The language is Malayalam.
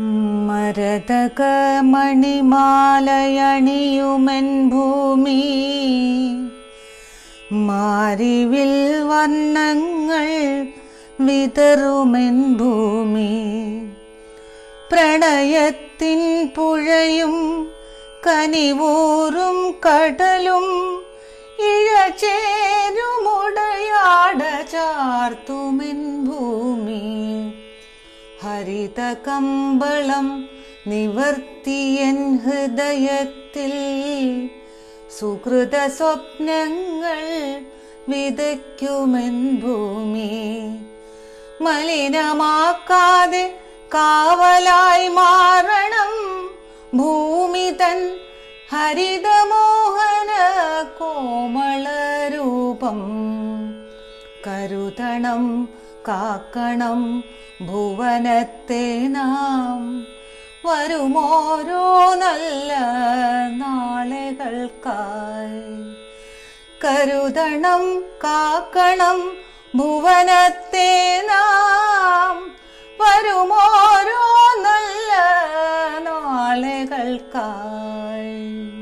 മരതക ഭൂമി. മാരിവിൽ വർണങ്ങൾ വിതറുമെൻ ഭൂമി. പ്രണയത്തിൻ പുഴയും കനിവൂറും കടലും ഇഴചേരുമുടയാട ചാർത്തുമെൻ ഭൂമി ഹരിത കമ്പളം നിവർത്തിയൻ ഹൃദയത്തിൽ. സുഹൃത സ്വപ്നങ്ങൾ വിതയ്ക്കുമെൻ ഭൂമി. മലിനമാക്കാതെ കാവലായി മാറണം ഭൂമി തൻ ഹരിതമോഹന കോമളരൂപം കരുതണം കാക്കണം ഭുവനത്തെ നാം. വരുമോരോ നല്ല നാളുകൾക്കായി. കരുതണം കാക്കണം ഭുവനത്തെ നാം. വരുമോരോ നല്ല നാളുകൾക്കായി.